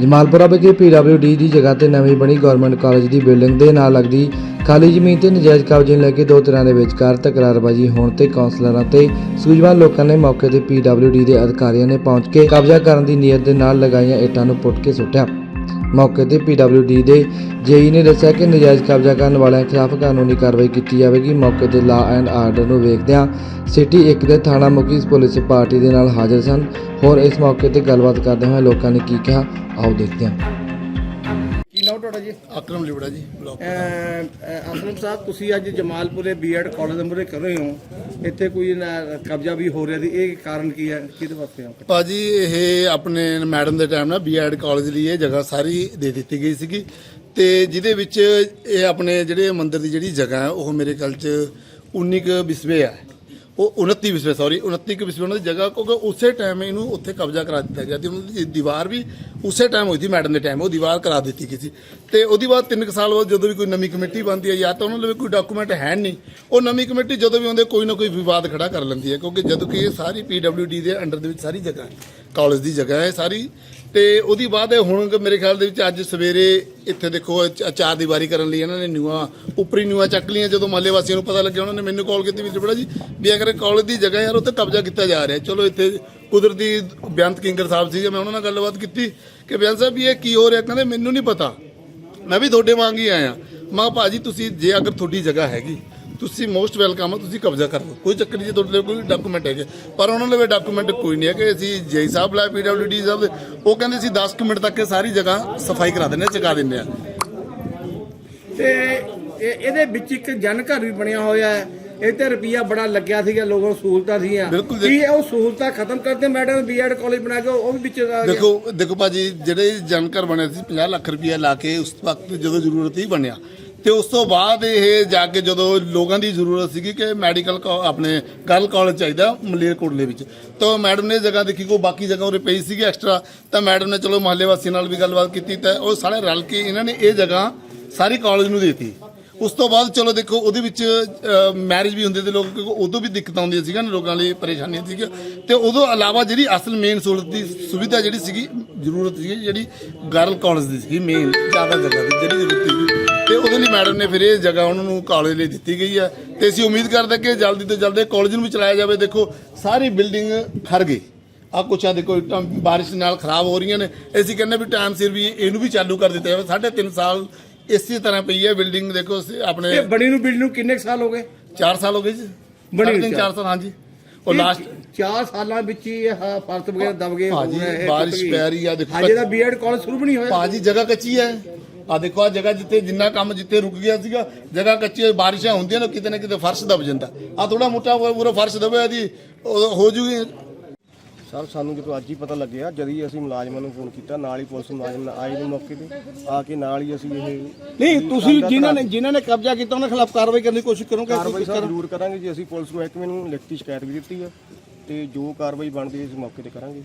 ਜਮਾਲਪੁਰਾ ਵਿਖੇ ਪੀਡਬਲਯੂਡੀ ਦੀ ਜਗ੍ਹਾ ਤੇ ਨਵੀਂ ਬਣੀ ਗਵਰਨਮੈਂਟ ਕਾਲਜ ਦੀ ਬਿਲਡਿੰਗ ਦੇ ਨਾਲ ਲੱਗਦੀ ਖਾਲੀ ਜ਼ਮੀਨ ਤੇ ਨਜਾਇਜ਼ ਕਬਜ਼ੇ ਨੂੰ ਲੈ ਕੇ ਦੋ ਤਰ੍ਹਾਂ ਦੇ ਵਿਚਕਾਰ ਤਕਰਾਰਬਾਜ਼ੀ ਹੋਣ ਤੇ ਕੌਂਸਲਰਾਂ ਤੇ ਸੂਝਵਾਨ ਲੋਕਾਂ ਨੇ ਮੌਕੇ ਤੇ ਪੀਡਬਲਯੂਡੀ ਦੇ ਅਧਿਕਾਰੀਆਂ ਨੇ ਪਹੁੰਚ ਕੇ ਕਬਜ਼ਾ ਕਰਨ ਦੀ ਨੀਅਤ ਦੇ ਨਾਲ ਲਗਾਈਆਂ ਇੱਟਾਂ ਨੂੰ ਪੁੱਟ ਕੇ ਸੁੱਟਿਆ। ਮੌਕੇ ਤੇ ਪੀਡਬਲਯੂਡੀ ਦੇ ਜੇਈ ਨੇ ਦੱਸਿਆ ਕਿ ਨਜਾਇਜ਼ ਕਬਜ਼ਾ ਕਰਨ ਵਾਲਿਆਂ ਖਿਲਾਫ ਕਾਨੂੰਨੀ ਕਾਰਵਾਈ ਕੀਤੀ ਜਾਵੇਗੀ। ਮੌਕੇ ਤੇ ਲਾ ਐਂਡ ਆਰਡਰ ਨੂੰ ਵੇਖਦਿਆਂ ਸਿਟੀ 1 ਦੇ ਥਾਣਾ ਮੁਖੀ ਪੁਲਿਸ ਪਾਰਟੀ ਦੇ ਨਾਲ ਹਾਜ਼ਰ ਸਨ। ਹੋਰ ਇਸ ਮੌਕੇ ਤੇ ਗੱਲਬਾਤ ਕਰਦੇ ਹੋਏ ਲੋਕਾਂ ਨੇ ਕੀ ਕਿਹਾ ਆਓ ਦੇਖਦੇ ਹਾਂ। ਕੀ ਨਾਮ ਤੁਹਾਡਾ ਜੀ? ਅਕਰਮ ਲਿਬੜਾ ਜੀ ਬਲਾਕ ਅਸਲਮ ਸਾਹਿਬ ਤੁਸੀਂ ਅੱਜ ਜਮਾਲਪੁਰੇ ਬੀਐਡ ਕਾਲਜ ਦੇ ਮੂਹਰੇ ਕਰ ਰਹੇ ਹੋ। ਇੱਥੇ ਕੋਈ ਨਾ- ਕਬਜ਼ਾ ਵੀ ਹੋ ਰਿਹਾ ਸੀ, ਇਹ ਕਾਰਨ ਕੀ ਹੈ? ਕਿਹਦੇ ਵਾਸਤੇ ਆ? ਭਾਜੀ, ਇਹ ਆਪਣੇ ਮੈਡਮ ਦੇ ਟਾਈਮ ਨਾਲ ਬੀਐਡ ਕਾਲਜ ਲਈ ਇਹ ਜਗ੍ਹਾ ਸਾਰੀ ਦੇ ਦਿੱਤੀ ਗਈ ਸੀਗੀ ਤੇ ਜਿਹਦੇ ਵਿੱਚ ਇਹ ਆਪਣੇ ਜਿਹੜੇ ਮੰਦਿਰ ਦੀ ਜਿਹੜੀ ਜਗ੍ਹਾ ਹੈ, ਉਹ ਮੇਰੇ ਖਿਆਲ ਚ 19 ਕੁ ਬਿਸਵੇ ਆ ਉਹ 29 ਵਿਸਵੇ ਸੌਰੀ 29 ਕੁ ਵਿਸਵੇ ਉਹਨਾਂ ਦੀ ਜਗ੍ਹਾ, ਕਿਉਂਕਿ ਉਸੇ ਟਾਈਮ ਇਹਨੂੰ ਉੱਥੇ ਕਬਜ਼ਾ ਕਰਾ ਦਿੱਤਾ ਗਿਆ ਤੇ ਉਹਨਾਂ ਦੀ ਦੀਵਾਰ ਵੀ ਉਸੇ ਟਾਈਮ ਹੋਈ ਸੀ ਮੈਡਮ ਦੇ ਟਾਈਮ ਉਹ ਦੀਵਾਰ ਕਰਾ ਦਿੱਤੀ ਗਈ ਸੀ। ਤੇ ਉਹਦੀ ਬਾਅਦ 3 ਸਾਲ ਬਾਅਦ ਜਦੋਂ ਵੀ ਕੋਈ ਨਵੀਂ ਕਮੇਟੀ ਬਣਦੀ ਹੈ, ਜਾਂ ਤਾਂ ਉਹਨਾਂ ਲਈ ਕੋਈ ਡਾਕੂਮੈਂਟ ਹੈ ਨਹੀਂ, ਉਹ ਨਵੀਂ ਕਮੇਟੀ ਜਦੋਂ ਵੀ ਆਉਂਦੇ ਕੋਈ ਨਾ ਕੋਈ ਵਿਵਾਦ ਖੜਾ ਕਰ ਲੈਂਦੀ ਹੈ, ਕਿਉਂਕਿ ਜਦੋਂ ਕਿ ਇਹ ਸਾਰੀ ਪੀਡਬਲਯੂਡੀ ਦੇ ਅੰਡਰ ਦੇ ਵਿੱਚ ਸਾਰੀ ਜਗ੍ਹਾ ਹੈ ਕਾਲਜ ਦੀ ਜਗ੍ਹਾ ਹੈ ਸਾਰੀ ਤੇ ਉਹਦੀ ਬਾਅਦ ਇਹ ਹੁਣ ਮੇਰੇ ਖਿਆਲ ਦੇ ਵਿੱਚ ਅੱਜ ਸਵੇਰੇ ਇੱਥੇ ਦੇਖੋ ਚ- ਦੀ ਵਾਰੀ ਕਰਨ ਲਈ ਇਹਨਾਂ ਨੇ ਨਿਊਆਂ ਉੱਪਰੀ ਨਿਊਆਂ ਚੱਕ ਲਈਆਂ। ਜਦੋਂ ਮਹੱਲੇ ਵਾਸੀਆਂ ਨੂੰ ਪਤਾ ਲੱਗਿਆ, ਉਹਨਾਂ ਨੇ ਮੈਨੂੰ ਕਾਲ ਕੀਤੀ ਵੀ ਬੜਾ ਜੀ, ਵੀ ਅਗਰ ਕਾਲਜ ਦੀ ਜਗ੍ਹਾ ਯਾਰ ਉੱਤੇ ਕਬਜ਼ਾ ਕੀਤਾ ਜਾ ਰਿਹਾ। ਚਲੋ ਇੱਥੇ ਕੁਦਰਤੀ ਬੇਅੰਤ ਕਿੰਗਰ ਸਾਹਿਬ ਸੀਗੇ ਮੈਂ ਉਹਨਾਂ ਨਾਲ ਗੱਲਬਾਤ ਕੀਤੀ ਕਿ ਬੇਅੰਤ ਸਾਹਿਬ ਵੀ ਇਹ ਕੀ ਹੋ ਰਿਹਾ? ਕਹਿੰਦੇ, ਮੈਨੂੰ ਨਹੀਂ ਪਤਾ। ਮੈਂ ਵੀ ਤੁਹਾਡੇ ਵਾਂਗ ਹੀ ਆਇਆ। ਮਾਂ ਕਿਹਾ, ਭਾਜੀ, ਤੁਸੀਂ ਜੇ ਅਗਰ ਤੁਹਾਡੀ ਜਗ੍ਹਾ ਹੈਗੀ ਤੁਸੀਂ ਮੋਸਟ ਵੈਲਕਮ ਆ ਤੁਸੀਂ ਕਬਜ਼ਾ ਕਰ ਲਓ। ਕੋਈ ਚੱਕਰ ਨਹੀਂ ਜੇ ਤੁਹਾਡੇ ਲਈ ਕੋਈ ਡਾਕੂਮੈਂਟ ਹੈਗੇ। ਪਰ ਉਹਨਾਂ ਲਈ ਡਾਕੂਮੈਂਟ ਕੋਈ ਨਹੀਂ ਹੈ ਕਿ ਅਸੀਂ ਜੇਈ ਸਾਹਿਬ ਲਾਇਆ ਪੀਡਬਲਯੂਡੀ ਸਾਹਿਬ ਉਹ ਕਹਿੰਦੇ ਸੀ 10 ਕੁ ਮਿੰਟ ਤੱਕ ਸਾਰੀ ਜਗ੍ਹਾ ਸਫ਼ਾਈ ਕਰਾ ਦਿੰਦੇ ਆ ਚੁਕਾ ਦਿੰਦੇ ਆ ਤੇ ਇਹ- ਇਹਦੇ ਵਿੱਚ ਇੱਕ ਜਨ ਘਰ ਵੀ ਬਣਿਆ ਹੋਇਆ ਹੈ। ਇਹ ਤੇ ਰੁਪਿਆ ਬੜਾ ਲੱਗਿਆ ਸੀਗਾ ਲੋਕਾਂ ਨੂੰ ਸਹੂਲਤਾਂ ਸੀਗੀਆਂ। ਬਿਲਕੁਲ ਕੀ ਉਹ ਸਹੂਲਤਾਂ ਖਤਮ ਕਰਦੇ ਮੈਡਮ ਬੀਐਡ ਕਾਲਜ ਬਣਾ ਕੇ ਉਹ ਵੀ ਵਿੱਚ ਆ ਗਿਆ? ਦੇਖੋ ਦੇਖੋ ਭਾਜੀ ਜਿਹੜੇ ਜਨਕਰ ਬਣੇ ਸੀ 50 ਲੱਖ ਰੁਪਇਆ ਲਾ ਕੇ ਉਸ ਵਕਤ ਜਦੋਂ ਜ਼ਰੂਰਤ ਹੀ ਬਣਿਆ। ਤੇ ਉਸ ਤੋਂ ਬਾਅਦ ਇਹ ਜਾ ਕੇ ਜਦੋਂ ਲੋਕਾਂ ਦੀ ਜ਼ਰੂਰਤ ਸੀਗੀ ਕਿ ਮੈਡੀਕਲ ਆਪਣੇ ਗਰਲ ਕਾਲਜ ਚਾਹੀਦਾ ਮਲੇਰਕੋਟਲੇ ਵਿੱਚ। ਤਾਂ ਮੈਡਮ ਨੇ ਜਗ੍ਹਾ ਦੇਖੀ ਕੋ ਬਾਕੀ ਜਗ੍ਹਾ ਉਰੇ ਪਈ ਸੀਗੀ ਐਕਸਟਰਾ। ਤਾਂ ਮੈਡਮ ਨੇ ਚਲੋ ਮਹੱਲੇ ਵਾਸੀਆਂ ਨਾਲ ਵੀ ਗੱਲਬਾਤ ਕੀਤੀ ਤਾਂ ਉਹ ਸਾਰੇ ਰਲ ਕੇ ਇਹਨਾਂ ਨੇ ਇਹ ਜਗ੍ਹਾ ਸਾਰੀ ਕਾਲਜ ਨੂੰ ਦੇਤੀ। ਉਸ ਤੋਂ ਬਾਅਦ ਚਲੋ ਦੇਖੋ ਉਹਦੇ ਵਿੱਚ ਮੈਰਿਜ ਵੀ ਹੁੰਦੇ ਤੇ ਲੋਕ ਕਿਉਂਕਿ ਉਦੋਂ ਵੀ ਦਿੱਕਤਾਂ ਆਉਂਦੀਆਂ ਸੀਗੀਆਂ ਨਾ, ਲੋਕਾਂ ਲਈ ਪਰੇਸ਼ਾਨੀਆਂ ਸੀਗੀਆਂ। ਤੇ ਉਦੋਂ ਇਲਾਵਾ ਜਿਹੜੀ ਅਸਲ ਮੇਨ ਸਹੂਲਤ ਦੀ ਸੁਵਿਧਾ ਜਿਹੜੀ ਸੀਗੀ, ਜ਼ਰੂਰਤ ਸੀਗੀ ਜਿਹੜੀ ਗਰਲ ਕਾਲਜ ਦੀ ਸੀਗੀ ਮੇਨ ਜ਼ਿਆਦਾ ਜਗ੍ਹਾ ਦੀ, ਜਿਹੜੀ ਜ਼ਰੂਰਤ ਸੀਗੀ ਤੇ ਉਹਦੇ ਲਈ ਮੈਡਮ ਨੇ ਫਿਰ ਇਹ ਜਗ੍ਹਾ ਉਹਨਾਂ ਨੂੰ ਕਾਲਜ ਲਈ ਦਿੱਤੀ ਗਈ ਹੈ। ਤੇ ਅਸੀਂ ਉਮੀਦ ਕਰਦੇ ਕਿ ਜਲਦੀ ਤੋਂ ਜਲਦੀ ਕਾਲਜ ਨੂੰ ਵੀ ਚਲਾਇਆ ਜਾਵੇ। ਦੇਖੋ ਸਾਰੀ ਬਿਲਡਿੰਗ ਖੜ ਗਈ। ਆ ਕੁਛ ਆ ਦੇਖੋ ਇੱਟਾਂ ਬਾਰਿਸ਼ ਨਾਲ ਖਰਾਬ ਹੋ ਰਹੀਆਂ ਨੇ। ਅਸੀਂ ਕਹਿੰਦੇ ਵੀ ਟਾਈਮ ਸਿਰ ਵੀ ਇਹਨੂੰ ਵੀ ਚਾਲੂ ਕਰ ਦਿੱਤਾ ਜਾਵੇ। ਸਾਢੇ ਤਿੰਨ ਸਾਲ ਇਸੇ ਤਰ੍ਹਾਂ ਪਈ ਹੈ ਬਿਲਡਿੰਗ ਦੇਖੋ ਆਪਣੇ ਇਹ ਬਣੀ ਨੂੰ ਬਿਲਡ ਨੂੰ ਕਿੰਨੇ ਕੁ ਸਾਲ ਹੋ ਗਏ? 4 ਸਾਲ ਹੋ ਗਏ ਜੀ। ਬਣੀ ਚਾਰ। 4 ਸਾਲ ਹਾਂਜੀ। ਉਹ ਲਾਸਟ 4 ਸਾਲਾਂ ਵਿੱਚ ਹੀ ਇਹ ਫਰਤ ਵਗੈਰਾ ਦਬ ਗਏ ਭਾਜੀ, ਹੁਣ ਟੁੱਟ ਬਾਰਿਸ਼। ਪੈ ਰਹੀ ਆ, ਦੇਖੋ ਹਜੇ ਤਾਂ ਬੀਐਡ ਕਾਲਜ ਸ਼ੁਰੂ ਵੀ ਨਹੀਂ ਹੋਇਆ। ਭਾਜੀ ਜਗ੍ਹਾ ਕੱਚੀ ਹੈ। ਆ ਦੇਖੋ ਆ ਜਗ੍ਹਾ ਜਿੱਥੇ ਜਿੰਨਾ ਕੰਮ ਜਿੱਥੇ ਰੁਕ ਗਿਆ ਸੀਗਾ ਜਗ੍ਹਾ ਕੱਚੀ ਹੈ ਬਾਰਿਸ਼ਾਂ ਹੁੰਦੀਆਂ ਨੇ ਕਿਤੇ ਨਾ ਕਿਤੇ ਫਰਸ਼ ਦਬ ਜਾਂਦਾ। ਆ ਥੋੜਾ ਮੋਟਾ ਪੂਰਾ ਫਰਸ਼ ਦਬਿਆ ਦੀ ਹੋ ਜੂਗੀ। ਸਰ ਸਾਨੂੰ ਜਦੋਂ ਅੱਜ ਹੀ ਪਤਾ ਲੱਗਿਆ ਜਦ ਹੀ ਅਸੀਂ ਮੁਲਾਜ਼ਮਾਂ ਨੂੰ ਫੋਨ ਕੀਤਾ ਨਾਲ ਹੀ ਪੁਲਿਸ ਮੁਲਾਜ਼ਮ ਆਏ ਨੇ ਮੌਕੇ ਤੇ ਆ ਕੇ ਨਾਲ ਹੀ ਅਸੀਂ ਇਹ ਨਹੀਂ ਤੁਸੀਂ ਜਿਨ੍ਹਾਂ ਨੇ ਜਿਨ੍ਹਾਂ ਨੇ ਕਬਜ਼ਾ ਕੀਤਾ ਉਹਨਾਂ ਖਿਲਾਫ ਕਾਰਵਾਈ ਕਰਨ ਦੀ ਕੋਸ਼ਿਸ਼ ਕਰੋਗੇ ਕਾਰਵਾਈ ਸਰ ਜ਼ਰੂਰ ਕਰਾਂਗੇ ਜੀ ਅਸੀਂ ਪੁਲਿਸ ਨੂੰ ਮਹਿਕਮੇ ਨੂੰ ਲਿਖਤੀ ਸ਼ਿਕਾਇਤ ਵੀ ਦਿੱਤੀ ਹੈ ਤੇ ਜੋ ਕਾਰਵਾਈ ਬਣਦੀ ਹੈ ਅਸੀਂ ਮੌਕੇ ਤੇ ਕਰਾਂਗੇ।